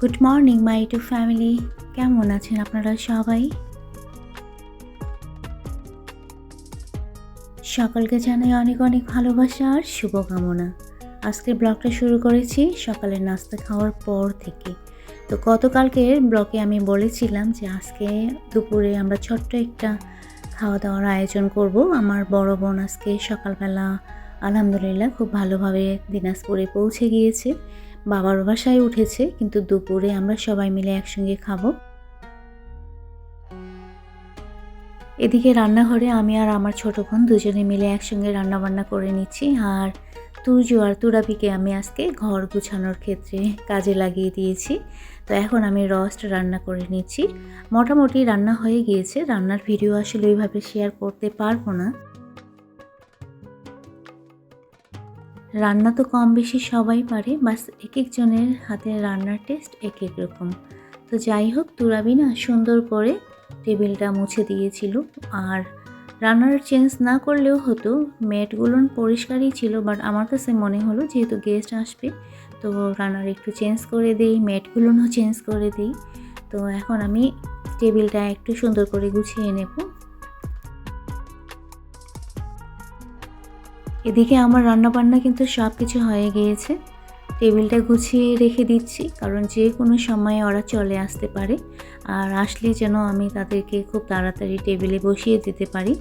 Good morning my to family কেমন আছেন আপনারা সবাই? সকলকে জানাই অনেক অনেক ভালোবাসা আর শুভকামনা। আজকে ব্লগটা শুরু করেছি সকালের নাস্তা খাওয়ার পর থেকে। তো গতকালকের ব্লগে আমি বলেছিলাম যে আজকে দুপুরে আমরা ছোট্ট একটা খাওয়া দাওয়ার আয়োজন করব। আমার বড় বোন আজকে সকালবেলা আলহামদুলিল্লাহ খুব ভালোভাবে দিনাজপুরে পৌঁছে গিয়েছে। বাবার বাসায় উঠেছে, কিন্তু দুপুরে আমরা সবাই মিলে একসঙ্গে খাব। এদিকে রান্নাঘরে আমি আর আমার ছোট বোন দুজনে মিলে একসঙ্গে রান্না বান্না করে নিচ্ছি, আর তুর্জু আর তুরাবিকে আমি আজকে ঘর গুছানোর ক্ষেত্রে কাজে লাগিয়ে দিয়েছি। তো এখন আমি রস্ট রান্না করে নিচ্ছি। মোটামুটি রান্না হয়ে গিয়েছে, রান্নার ভিডিও আসলে ওইভাবে শেয়ার করতে পারব না। রান্না তো কম বেশি সবাই পারে, বাস এক একজনের হাতের রান্নার টেস্ট এক এক রকম তো যাই হোক তুরাবি না সুন্দর করে টেবিলটা মুছে দিয়েছিল। আর রান্নার চেঞ্জ না করলেও হতো, ম্যাটগুলো পরিষ্কারই ছিল বাট আমার কাছে মনে হলো যেহেতু গেস্ট আসবে, তো রান্নার একটু চেঞ্জ করে দিই ম্যাটগুলোও চেঞ্জ করে দিই। তো এখন আমি টেবিলটা একটু সুন্দর করে গুছিয়ে নেব। এদিকে আমার রান্নাবান্না কিন্তু সব কিছু হয়ে গিয়েছে। টেবিলটা গুছিয়ে রেখে দিচ্ছি, কারণ যে কোনো সময়ে ওরা চলে আসতে পারে। আর আসলে যেন আমি তাদেরকে খুব তাড়াতাড়ি টেবিলে বসিয়ে দিতে পারি,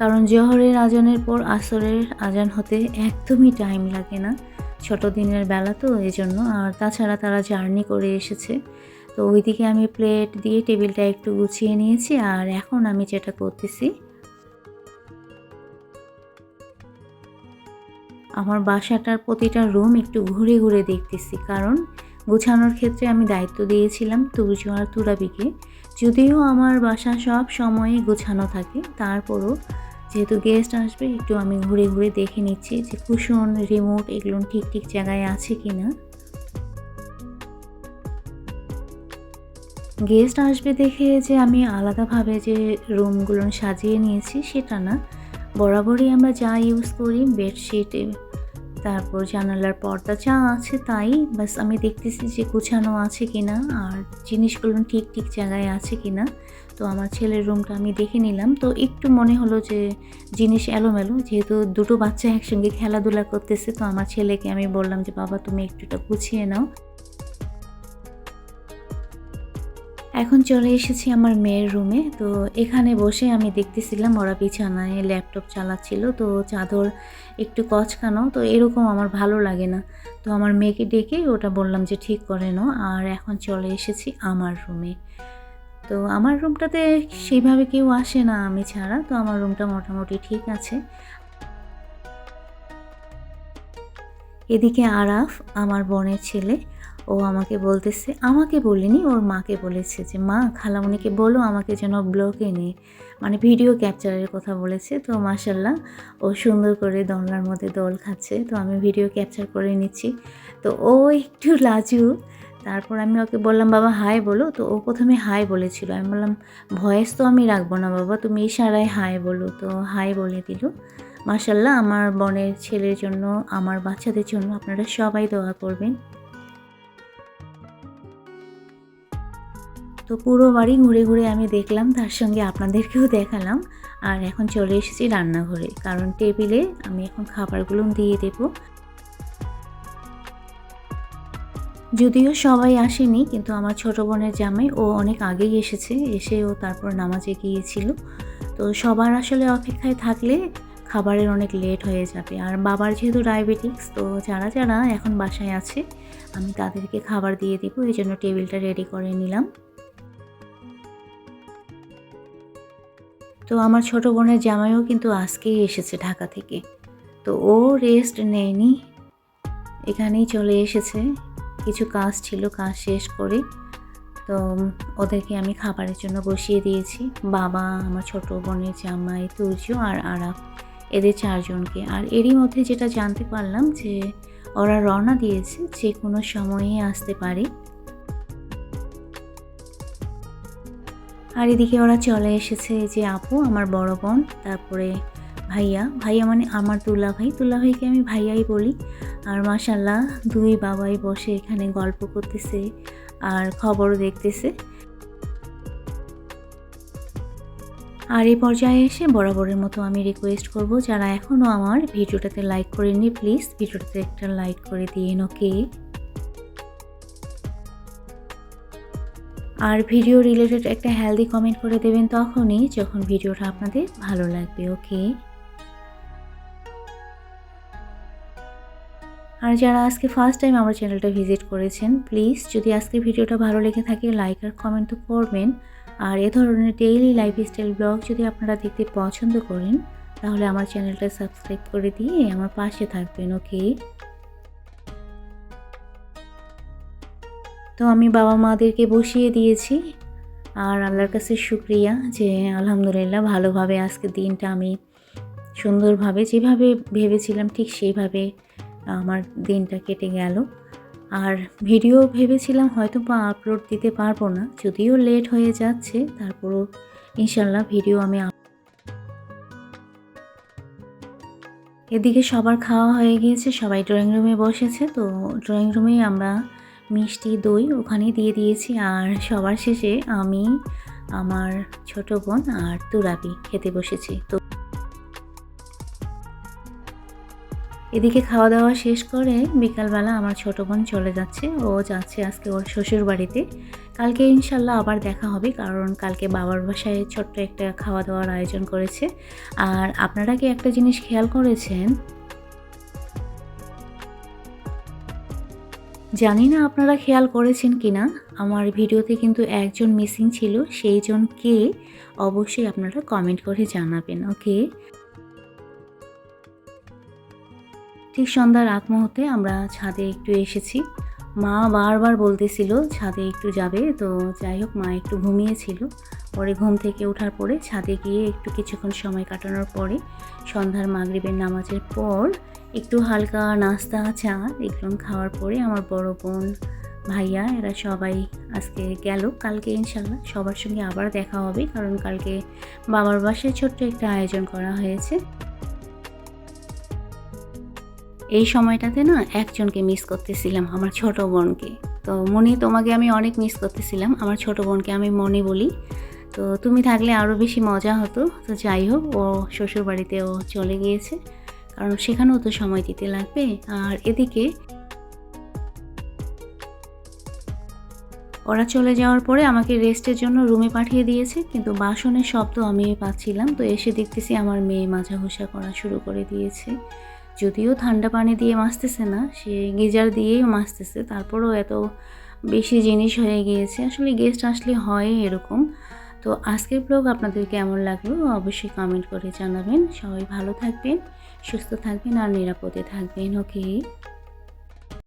কারণ জহরের আজানের পর আসরের আজান হতে একদমই টাইম লাগে না। ছোট দিনের বেলা তো এই জন্য আর তাছাড়া তারা জার্নি করে এসেছে। তো ওইদিকে আমি প্লেট দিয়ে টেবিলটা একটু গুছিয়ে নিয়েছি, আর এখন আমি যেটা করতেছি আমার বাসাটার প্রতিটা রুম একটু ঘুরে ঘুরে দেখতেছি, কারণ গোছানোর ক্ষেত্রে আমি দায়িত্ব দিয়েছিলাম তুর্য আর তুরাবিকে। যদিও আমার বাসা সব সময়ে গোছানো থাকে, তারপরও যেহেতু গেস্ট আসবে, একটু আমি ঘুরে ঘুরে দেখে নিচ্ছি যে কুশন, রিমোট এগুলো ঠিক ঠিক জায়গায় আছে কি না গেস্ট আসবে দেখে যে আমি আলাদাভাবে যে রুমগুলো সাজিয়ে নিয়েছি সেটা না। বরাবরই আমরা যা ইউজ করি বেডশিট তারপর জানালার পর্দা যা আছে তাই। বাস আমি দেখতেছি যে গুছানো আছে কিনা আর জিনিসগুলো ঠিক ঠিক জায়গায় আছে কিনা। তো আমার ছেলের রুমটা আমি দেখে নিলাম। তো একটু মনে হলো যে জিনিস এলোমেলো, যেহেতু দুটো বাচ্চা একসঙ্গে খেলাধুলা করতেছে, তো আমার ছেলেকে আমি বললাম যে, বাবা, তুমি একটুটা গুছিয়ে নাও। এখন চলে এসেছি আমার মেয়ের রুমে। তো এখানে বসে আমি দেখতেছিলাম ওরা বিছানায় ল্যাপটপ চালাচ্ছিল। তো চাদর একটু কচকানো, তো এরকম আমার ভালো লাগে না। তো আমার মেয়েকে ডেকে ওটা বললাম যে, ঠিক করে নাও। আর এখন চলে এসেছি আমার রুমে। তো আমার রুমটাতে সেইভাবে কেউ আসে না আমি ছাড়া। তো আমার রুমটা মোটামুটি ঠিক আছে। এদিকে আরাফ, আমার বোনের ছেলে ও আমাকে বলতেছে, আমাকে বলিনি, ওর মাকে বলেছে যে, মা খালামণিকে বলো আমাকে যেন ব্লগে নে মানে ভিডিও ক্যাপচারের কথা বলেছে, তো মাসাল্লাহ ও সুন্দর করে দোলনার মধ্যে দোল খাচ্ছে, তো আমি ভিডিও ক্যাপচার করে নিচ্ছি। তো ও একটু লাজু, তারপর আমি ওকে বললাম, বাবা হাই বলো। তো ও প্রথমে হাই বলেছিল, আমি বললাম, ভয়েস তো আমি রাখব না বাবা, তুমি ইশারায় হাই বলো। তো হাই বলে দিল। মাসাল্লাহ আমার বোনের ছেলের জন্য, আমার বাচ্চাদের জন্য আপনারা সবাই দোয়া করবেন। পুরো বাড়ি ঘুরে ঘুরে আমি দেখলাম, তার সঙ্গে আপনাদেরকেও দেখালাম। আর এখন চলে এসেছি রান্নাঘরে, কারণ টেবিলে আমি এখন খাবারগুলো দিয়ে দেব। যদিও সবাই আসেনি, কিন্তু আমার ছোট বোনের জামাই, ও অনেক আগেই এসেছে, এসে ও তারপর নামাজে গিয়েছিল। তো সবার আসলে অপেক্ষায় থাকলে খাবারের অনেক লেট হয়ে যাবে। আর বাবার যেহেতু ডায়াবেটিক্স, তো যারা যারা এখন বাসায় আছে, আমি তাদেরকে খাবার দিয়ে দেবো এই জন্য টেবিলটা রেডি করে নিলাম। তো আমার ছোট বোনের জামাইও কিন্তু আজকেই এসেছে ঢাকা থেকে। তো ও রেস্ট নেয়নি। এখানেই চলে এসেছে। কিছু কাজ ছিল, কাজ শেষ করে। তো ওদেরকে আমি খাবারের জন্য বসিয়ে দিয়েছি। বাবা, আমার ছোট বোনের জামাই তুর্য আর আরাফ এদের চারজনকে। আর এরই মধ্যে যেটা জানতে পারলাম যে ওরা রওনা দিয়েছে, যে কোনো সময়ে আসতে পারে। আর এদিকে ওরা চলে এসেছে যে আপু, আমার বড় বোন, তারপরে ভাইয়া। ভাইয়া মানে আমার তুলা ভাই। তুলা ভাইকে আমি ভাইয়াই বলি। আর মাসাল্লাহ দুই বাবাই বসে এখানে গল্প করতেছে আর খবরও দেখতেছে। আর এই পর্যায়ে এসে বরাবরের মতো আমি রিকোয়েস্ট করব, যারা এখনও আমার ভিডিওটাতে লাইক করেননি প্লিজ ভিডিওটাতে একটা লাইক করে দিন ওকে আর ভিডিও রিলেটেড একটা হেলদি কমেন্ট করে দেবেন তখনই যখন ভিডিওটা আপনাদের ভালো লাগবে ওকে আর যারা আজকে ফার্স্ট টাইম আমার চ্যানেলটা ভিজিট করেছেন প্লিজ যদি আজকে ভিডিওটা ভালো লেগে থাকে লাইক আর কমেন্ট তো করবেন। আর এ ধরনের ডেইলি লাইফস্টাইল ব্লগ যদি আপনারা দেখতে পছন্দ করেন, তাহলে আমার চ্যানেলটা সাবস্ক্রাইব করে দিয়ে আমার পাশে থাকবেন ওকে তো আমি বাবা মাদেরকে বসিয়ে দিয়েছি। আর আল্লাহর কাছে শুক্রিয়া যে আলহামদুলিল্লাহ ভালোভাবে আজকে দিনটা আমি সুন্দরভাবে যেভাবে ভেবেছিলাম ঠিক সেইভাবে আমার দিনটা কেটে গেল। আর ভিডিও ভেবেছিলাম হয়তো বা আপলোড দিতে পারব না, যদিও লেট হয়ে যাচ্ছে, তারপরও ইনশাল্লাহ ভিডিও আমি এদিকে সবার খাওয়া হয়ে গিয়েছে, সবাই ড্রয়িং রুমে বসেছে, তো ড্রয়িং রুমেই আমরা মিষ্টি দই ওখানে দিয়ে দিয়েছি আর সবার শেষে আমি, আমার ছোট বোন আর তুরাবি খেতে বসেছি। তো এদিকে খাওয়া দাওয়া শেষ করে বিকালবেলা আমার ছোট বোন চলে যাচ্ছে। ও যাচ্ছে আজকে ওর শ্বশুর বাড়িতে কালকে ইনশাল্লাহ আবার দেখা হবে কারণ কালকে বাবার বাসায় ছোট্ট একটা খাওয়া দাওয়ার আয়োজন করেছে। আর আপনারা কি একটা জিনিস খেয়াল করেছেন? জানি না আপনারা খেয়াল করেছেন কি না আমার ভিডিওতে কিন্তু একজন মিসিং ছিল, সেই জন কে অবশ্যই আপনারা কমেন্ট করে জানাবেন ওকে ঠিক সন্ধ্যার আগ মুহূর্তে আমরা ছাদে একটু এসেছি। মা বারবার বলতেছিল, ছাদে একটু যাবে, তো যাই হোক মা একটু ঘুমিয়েছিল। পরে ঘুম থেকে ওঠার পরে ছাদে গিয়ে একটু কিছুক্ষণ সময় কাটানোর পরে সন্ধ্যার মাগরিবের নামাজের পর একটু হালকা নাস্তা, চা এগুলো খাওয়ার পরে আমার বড় বোন, ভাইয়া, এরা সবাই আজকে গেল। কালকে ইনশাল্লাহ সবার সঙ্গে আবার দেখা হবে কারণ কালকে বাবার বাসায় ছোট্ট একটা আয়োজন করা হয়েছে। এই সময়টাতে না একজনকে মিস করতেছিলাম, আমার ছোট বোনকে। তো মনি তোমাকে আমি অনেক মিস করতেছিলাম। আমার ছোট বোনকে আমি মনে বলি তো তুমি থাকলে আরও বেশি মজা হতো। তো যাই হোক, ও শ্বশুর বাড়িতে ও চলে গিয়েছে। কারণ সেখানেও তো সময় দিতে লাগবে। আর এদিকে ওরা চলে যাওয়ার পরে আমাকে রেস্টের জন্য রুমে পাঠিয়ে দিয়েছে। কিন্তু বাসনের শব্দ আমি পাচ্ছিলাম। তো এসে দেখতেছি আমার মেয়ে মাজা ঘষা করা শুরু করে দিয়েছে। যদিও ঠান্ডা পানি দিয়ে মাজতেছে না, সে গিজার দিয়েই মাজতেছে তারপরেও এত বেশি জিনিস হয়ে গিয়েছে। আসলে গেস্ট আসলে হয় এরকম। তো আজকের ব্লগ আপনাদের কেমন লাগল অবশ্যই কমেন্ট করে জানাবেন। সবাই ভালো থাকবেন, সুস্থ থাকবেন আর নিরাপদে থাকবেন ওকে